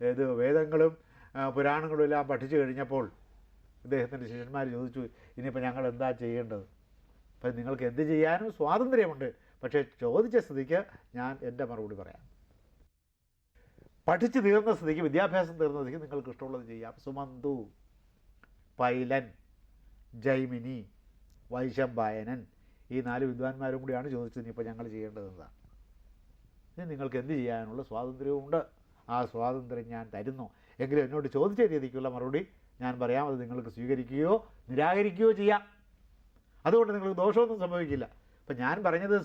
ഇത് വേദങ്ങളും പുരാണങ്ങളും എല്ലാം പഠിച്ചു കഴിഞ്ഞപ്പോൾ ഇദ്ദേഹത്തിന്റെ ശിഷ്യന്മാർ ചോദിച്ചു ഇനിയിപ്പോൾ ഞങ്ങൾ എന്താ ചെയ്യേണ്ടത്? അപ്പം നിങ്ങൾക്ക് എന്ത് ചെയ്യാനും സ്വാതന്ത്ര്യമുണ്ട്. പക്ഷേ ചോദിച്ച സ്ഥിതിക്ക് ഞാൻ എന്റെ മറുപടി പറയാം. പഠിച്ചു തീർന്ന സ്ഥിതിക്ക് വിദ്യാഭ്യാസം തീർന്ന സ്ഥിതിക്ക് നിങ്ങൾക്ക് ഇഷ്ടമുള്ളത് ചെയ്യാം. സുമന്തു പൈലൻ ജൈമിനി വൈശംബായനൻ ഈ നാല് വിദ്വാൻമാരും കൂടിയാണ് ചോദിച്ചത് ഇനിയിപ്പോൾ ഞങ്ങൾ ചെയ്യേണ്ടതെന്നാണ് ഇനി നിങ്ങൾക്ക് എന്ത് ചെയ്യാനുള്ള സ്വാതന്ത്ര്യവുമുണ്ട്. ആ സ്വാതന്ത്ര്യം ഞാൻ തരുന്നു. എങ്കിലും എന്നോട് ചോദിച്ച രീതിക്കുള്ള മറുപടി ഞാൻ പറയാം. അത് നിങ്ങൾക്ക് സ്വീകരിക്കുകയോ നിരാകരിക്കുകയോ ചെയ്യാം. അതുകൊണ്ട് നിങ്ങൾക്ക് ദോഷമൊന്നും സംഭവിക്കില്ല. അപ്പം ഞാൻ പറഞ്ഞത്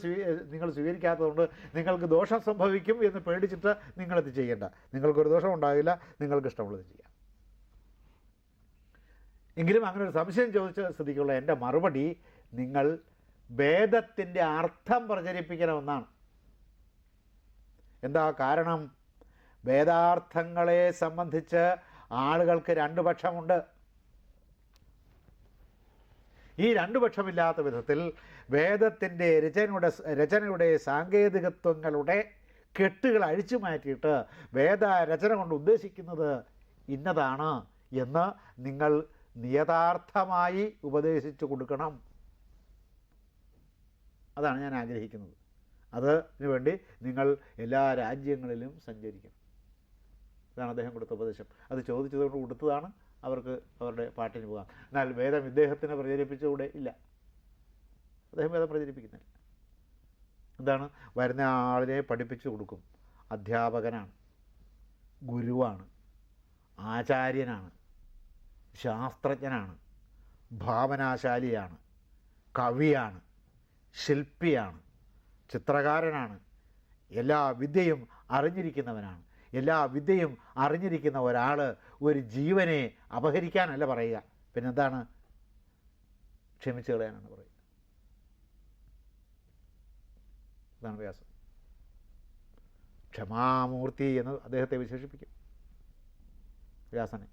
നിങ്ങൾ സ്വീകരിക്കാത്തതുകൊണ്ട് നിങ്ങൾക്ക് ദോഷം സംഭവിക്കും എന്ന് പേടിച്ചിട്ട് നിങ്ങളത് ചെയ്യേണ്ട. നിങ്ങൾക്കൊരു ദോഷം ഉണ്ടാവില്ല നിങ്ങൾക്ക് ഇഷ്ടമുള്ളത് ചെയ്യാം. എങ്കിലും അങ്ങനെ ഒരു സംശയം ചോദിച്ച സ്ഥിതിക്കുള്ള എന്റെ മറുപടി നിങ്ങൾ വേദത്തിന്റെ അർത്ഥം പ്രചരിപ്പിക്കണമെന്നാണ്. എന്താ കാരണം? വേദാർത്ഥങ്ങളെ സംബന്ധിച്ച് ആളുകൾക്ക് രണ്ടു പക്ഷമുണ്ട്. ഈ രണ്ടു പക്ഷമില്ലാത്ത വിധത്തിൽ വേദത്തിന്റെ രചനയുടെ രചനയുടെ സാങ്കേതികത്വങ്ങളുടെ കെട്ടുകൾ അഴിച്ചു മാറ്റിയിട്ട് വേദ രചന കൊണ്ട് ഉദ്ദേശിക്കുന്നത് ഇന്നതാണ് എന്ന് നിങ്ങൾ നിയതാർത്ഥമായി ഉപദേശിച്ചു കൊടുക്കണം. അതാണ് ഞാൻ ആഗ്രഹിക്കുന്നത്. അതിനു വേണ്ടി നിങ്ങൾ എല്ലാ രാജ്യങ്ങളിലും സഞ്ചരിക്കണം. ഇതാണ് അദ്ദേഹം കൊടുത്ത ഉപദേശം. അത് ചോദിച്ചതുകൊണ്ട് കൊടുത്തതാണ് അവർക്ക് അവരുടെ പാട്ടിന് പോകാം. എന്നാൽ വേദം ഇദ്ദേഹത്തിന് പ്രചരിപ്പിച്ചുകൂടെ ഇല്ല. അദ്ദേഹം വേദം പ്രചരിപ്പിക്കുന്നില്ല. എന്താണ്? വരുന്ന ആളിനെ പഠിപ്പിച്ചു കൊടുക്കും. അധ്യാപകനാണ്. ഗുരുവാണ്. ആചാര്യനാണ്. ശാസ്ത്രജ്ഞനാണ്. ഭാവനാശാലിയാണ്. കവിയാണ്. ശില്പിയാണ്. ചിത്രകാരനാണ്. എല്ലാ വിദ്യയും അറിഞ്ഞിരിക്കുന്നവനാണ്. എല്ലാ വിദ്യയും അറിഞ്ഞിരിക്കുന്ന ഒരാൾ ഒരു ജീവനെ അപഹരിക്കാനല്ല പറയുക. പിന്നെന്താണ്? ക്ഷമിച്ചു കളയാനാണ് പറയുക. ഇതാണ് വ്യാസം. ക്ഷമാമൂർത്തി എന്ന് അദ്ദേഹത്തെ വിശേഷിപ്പിക്കും. വ്യാസനെ.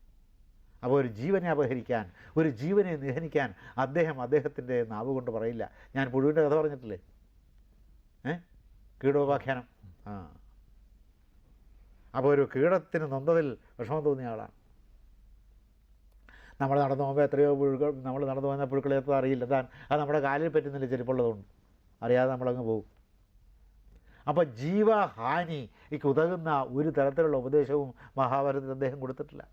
അപ്പോൾ ഒരു ജീവനെ അപഹരിക്കാൻ ഒരു ജീവനെ നിഹനിക്കാൻ അദ്ദേഹം അദ്ദേഹത്തിന്റെ നാവ് കൊണ്ട് പറയില്ല. ഞാൻ പുഴുവിന്റെ കഥ പറഞ്ഞിട്ടില്ലേ? ഏ? കീടോപാഖ്യാനം. ആ. അപ്പോൾ ഒരു കീടത്തിന് നൊന്തതിൽ വിഷമം തോന്നിയ ആളാണ്. നമ്മൾ നടന്നു പോകുമ്പോൾ എത്രയോ പുഴുക്കൾ നമ്മൾ നടന്നു പോകുന്ന പുഴുക്കളെ എത്ര അറിയില്ല. താൻ അത് നമ്മുടെ കാലിൽ പറ്റുന്നില്ല ചെരുപ്പുള്ളതുകൊണ്ട്. അറിയാതെ നമ്മളങ്ങ് പോകും. അപ്പോൾ ജീവഹാനിക്ക് ഉതകുന്ന ഒരു തരത്തിലുള്ള ഉപദേശവും മഹാഭാരതത്തിൽ അദ്ദേഹം കൊടുത്തിട്ടില്ല.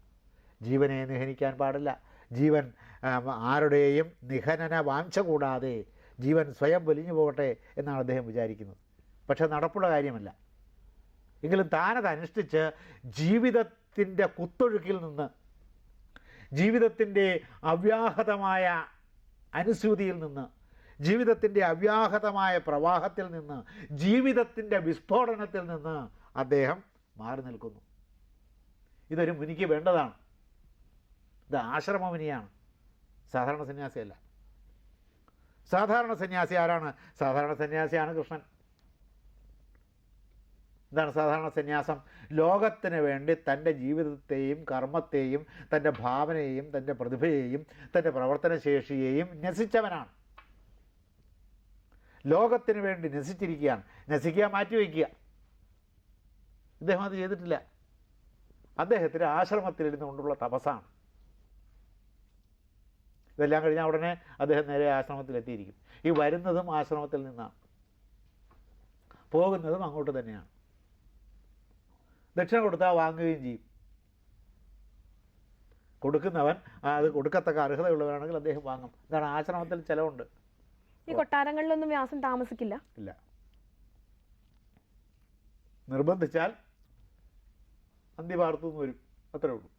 ജീവനെ നിഹനിക്കാൻ പാടില്ല. ജീവൻ ആരുടെയും നിഹനന വാഞ്ച കൂടാതെ ജീവൻ സ്വയം പൊലിഞ്ഞു പോകട്ടെ എന്നാണ് അദ്ദേഹം വിചാരിക്കുന്നത്. പക്ഷേ നടപ്പുള്ള കാര്യമല്ല. എങ്കിലും താനത് അനുഷ്ഠിച്ച് ജീവിതത്തിന്റെ കുത്തൊഴുക്കിൽ നിന്ന് ജീവിതത്തിന്റെ അവ്യാഹതമായ അനുസൂതിയിൽ നിന്ന് ജീവിതത്തിന്റെ അവ്യാഹതമായ പ്രവാഹത്തിൽ നിന്ന് ജീവിതത്തിന്റെ വിസ്ഫോടനത്തിൽ നിന്ന് അദ്ദേഹം മാറി നിൽക്കുന്നു. ഇതൊരു മുനിക്ക് വേണ്ടതാണ്. ഇത് ആശ്രമമുനിയാണ് സാധാരണ സന്യാസിയല്ല. സാധാരണ സന്യാസി ആരാണ്? സാധാരണ സന്യാസിയാണ് കൃഷ്ണൻ. എന്താണ് സാധാരണ സന്യാസം. ലോകത്തിന് വേണ്ടി തന്റെ ജീവിതത്തെയും കർമ്മത്തെയും തന്റെ ഭാവനയെയും തന്റെ പ്രതിഭയെയും തന്റെ പ്രവർത്തനശേഷിയെയും നസിച്ചവനാണ് ലോകത്തിന് വേണ്ടി നസിച്ചിരിക്കുകയാണ് നസിക്കുക മാറ്റിവെക്കുക ഇദ്ദേഹം അത് ചെയ്തിട്ടില്ല. അദ്ദേഹത്തിന് ആശ്രമത്തിലിരുന്നു കൊണ്ടുള്ള തപസ്സാണ്. ഇതെല്ലാം കഴിഞ്ഞാൽ ഉടനെ അദ്ദേഹം നേരെ ആശ്രമത്തിലെത്തിയിരിക്കും. ഈ വരുന്നതും ആശ്രമത്തിൽ നിന്നാണ്. പോകുന്നതും അങ്ങോട്ട് തന്നെയാണ്. ദക്ഷിണ കൊടുത്താൽ വാങ്ങുകയും ചെയ്യും. കൊടുക്കുന്നവൻ അത് കൊടുക്കത്തക്ക അർഹതയുള്ളവരാണെങ്കിൽ അദ്ദേഹം വാങ്ങും. എന്താണ് ആശ്രമത്തിൽ ചിലവുണ്ട്. ഈ കൊട്ടാരങ്ങളിലൊന്നും വ്യാസം താമസിക്കില്ല? ഇല്ല. നിർബന്ധിച്ചാൽ അന്ത്യഭാരത്തു നിന്ന് വരും. അത്രേ ഉള്ളൂ.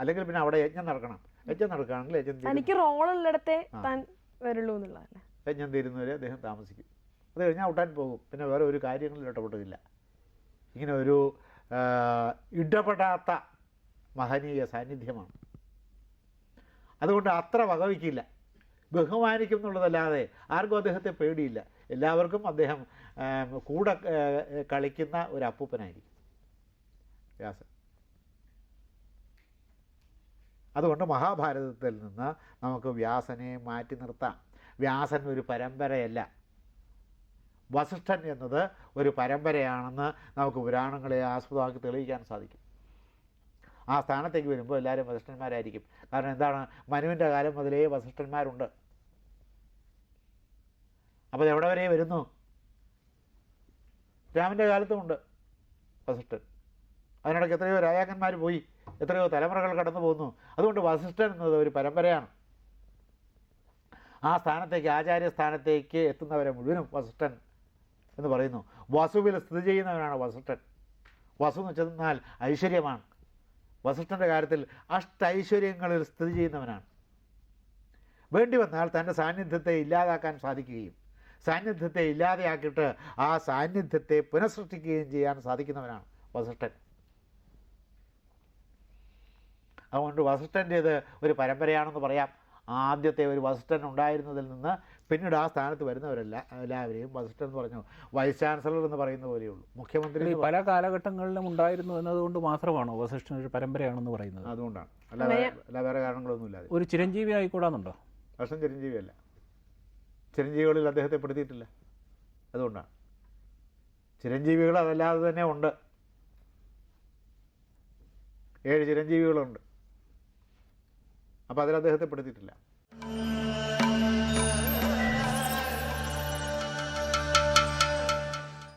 അല്ലെങ്കിൽ പിന്നെ അവിടെ യജ്ഞം നടക്കണം. യജ്ഞം നടക്കുകയാണെങ്കിൽ യജ്ഞം എനിക്ക് റോൾ റോളുള്ളിടത്തെ. താൻ വരുള്ളൂ എന്നുള്ളതല്ലേ? യജ്ഞം തീരുന്നവരെ അദ്ദേഹം താമസിക്കും. അത് കഴിഞ്ഞാൽ ഔട്ടാൻ പോകും. പിന്നെ വേറെ ഒരു കാര്യങ്ങളിൽ ഇടപെട്ടില്ല ഇങ്ങനെ ഒരു ഇടപെടാത്ത മഹനീയ സാന്നിധ്യമാണ്. അതുകൊണ്ട് അത്ര വകവയ്ക്കില്ല. ബഹുമാനിക്കും എന്നുള്ളതല്ലാതെ ആർക്കും അദ്ദേഹത്തെ പേടിയില്ല. എല്ലാവർക്കും അദ്ദേഹം കൂടെ കളിക്കുന്ന ഒരു അപ്പൂപ്പനായിരിക്കും. വ്യാസൻ. അതുകൊണ്ട് മഹാഭാരതത്തിൽ നിന്ന് നമുക്ക് വ്യാസനെ മാറ്റി നിർത്താം. വ്യാസൻ ഒരു പരമ്പരയല്ല. വസിഷ്ഠൻ എന്നത് ഒരു പരമ്പരയാണെന്ന് നമുക്ക് പുരാണങ്ങളെ ആസ്പദമാക്കി തെളിയിക്കാൻ സാധിക്കും. ആ സ്ഥാനത്തേക്ക് വരുമ്പോൾ എല്ലാവരും വസിഷ്ഠന്മാരായിരിക്കും. കാരണം എന്താണ്? മനുവിന്റെ കാലം മുതലേ വസിഷ്ഠന്മാരുണ്ട്. അപ്പോൾ എവിടെ വരെ വരുന്നു? രാമന്റെ കാലത്തുമുണ്ട് വസിഷ്ഠൻ. അതിനിടയ്ക്ക് എത്രയോ രാജാക്കന്മാർ പോയി. എത്രയോ തലമുറകൾ കടന്നു പോകുന്നു അതുകൊണ്ട് വസിഷ്ഠൻ എന്നത് ഒരു പരമ്പരയാണ്. ആ സ്ഥാനത്തേക്ക് ആചാര്യ സ്ഥാനത്തേക്ക് എത്തുന്നവരെ മുഴുവനും വസിഷ്ഠൻ എന്ന് പറയുന്നു. വസുവിൽ സ്ഥിതി ചെയ്യുന്നവനാണ് വസിഷ്ഠൻ വസു എന്ന് വെച്ചെന്നാൽ ഐശ്വര്യമാണ്. വസിഷ്ഠന്റെ കാര്യത്തിൽ അഷ്ടൈശ്വര്യങ്ങളിൽ സ്ഥിതി ചെയ്യുന്നവനാണ്. വേണ്ടി വന്നാൽ തന്റെ സാന്നിധ്യത്തെ ഇല്ലാതാക്കാൻ സാധിക്കുകയും സാന്നിധ്യത്തെ ഇല്ലാതെയാക്കിയിട്ട് ആ സാന്നിധ്യത്തെ പുനഃസൃഷ്ടിക്കുകയും ചെയ്യാൻ സാധിക്കുന്നവനാണ് വസിഷ്ഠൻ അതുകൊണ്ട് വസിഷ്ഠന്റേത് ഒരു പരമ്പരയാണെന്ന് പറയാം. ആദ്യത്തെ ഒരു വസിഷ്ഠൻ ഉണ്ടായിരുന്നതിൽ നിന്ന് പിന്നീട് ആ സ്ഥാനത്ത് വരുന്നവരല്ല എല്ലാവരെയും വസിഷ്ഠൻ എന്ന് പറഞ്ഞു വൈസ് ചാൻസലർ എന്ന് പറയുന്ന പോലെയുള്ളൂ മുഖ്യമന്ത്രി പല കാലഘട്ടങ്ങളിലും ഉണ്ടായിരുന്നു എന്നതുകൊണ്ട് മാത്രമാണോ വസിഷ്ഠൻ ഒരു പരമ്പരയാണെന്ന് പറയുന്നത്? അതുകൊണ്ടാണ്. അല്ലാതെ അല്ല വേറെ കാരണങ്ങളൊന്നും ഇല്ലാതെ. ഒരു ചിരഞ്ജീവി ആയിക്കൂടാന്നുണ്ടോ? വർഷം ചിരഞ്ജീവിയല്ല ചിരഞ്ജീവികളിൽ അദ്ദേഹത്തെ പെടുത്തിയിട്ടില്ല. അതുകൊണ്ടാണ്. ചിരഞ്ജീവികൾ അതല്ലാതെ തന്നെ ഉണ്ട്. ഏഴ് ചിരഞ്ജീവികളുണ്ട്. അപ്പോൾ അതിൽ അദ്ദേഹത്തെ പെടുത്തിയിട്ടില്ല.